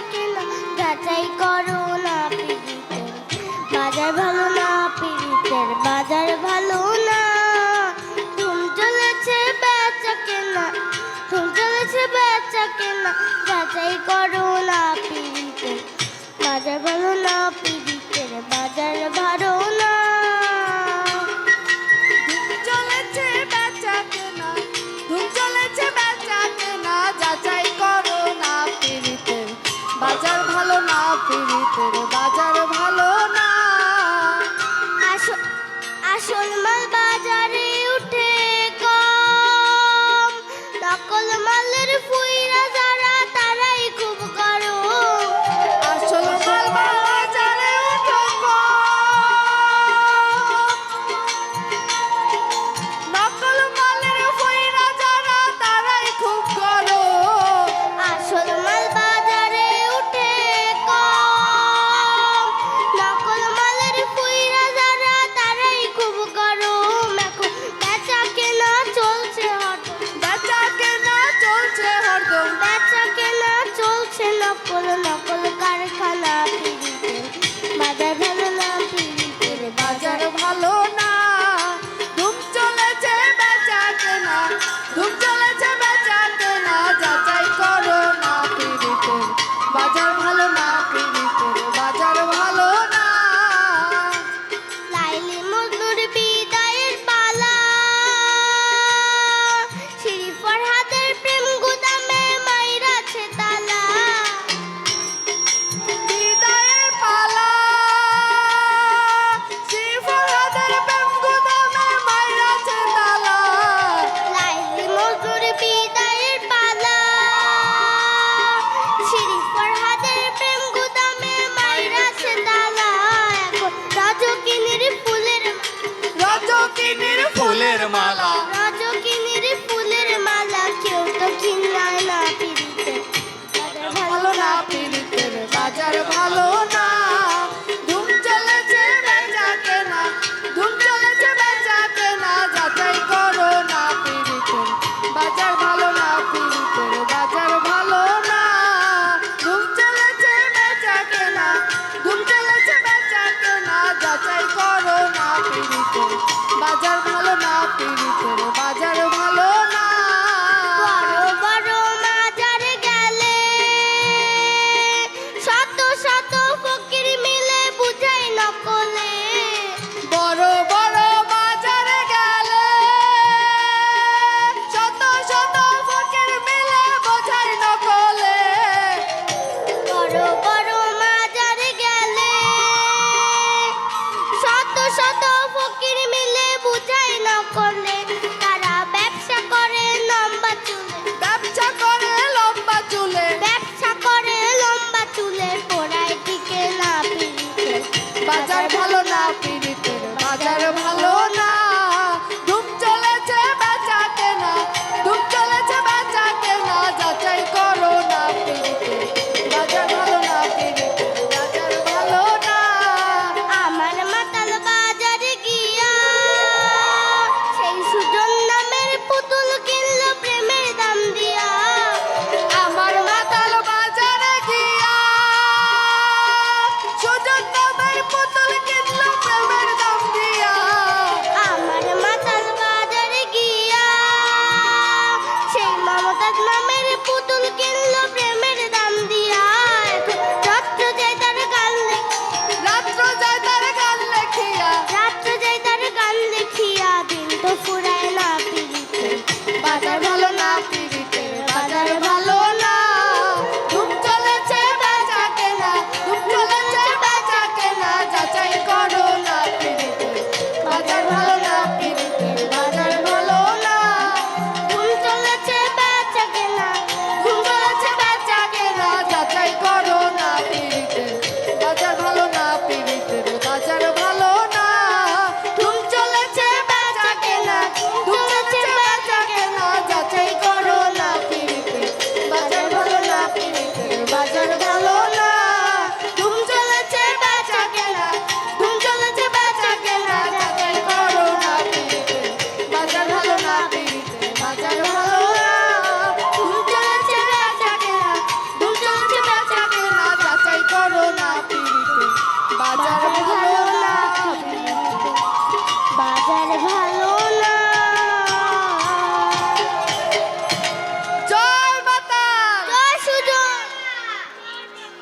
না যাচাই করো না বাজার ভালো না পীড়িতের বাজার ভালো না। চলেছে বেচা কেনা ধুম চলেছে বেচা কেনা। যাচাই করো না পীড়িতের বাজার ভালো Thank you. নকল কারখানা। মালা। রজকিনীর ফুলের মালা, কেউ তো কিনা না পিড়িতে। ভালো না পিড়িতে বাজার ভালো না। ধুম চলেছে বেচা কেনা, ধুম চলেছে বেচা কেনা, যাচাই করো না পিড়িতে। বাজার ভালো না পিড়িতে বাজার ভালো না। ধুম চলেছে বেচা কেনা, ধুম চলেছে বেচা কেনা, যাচাই করো না পিড়িতে। নামের পুতুল কিনলো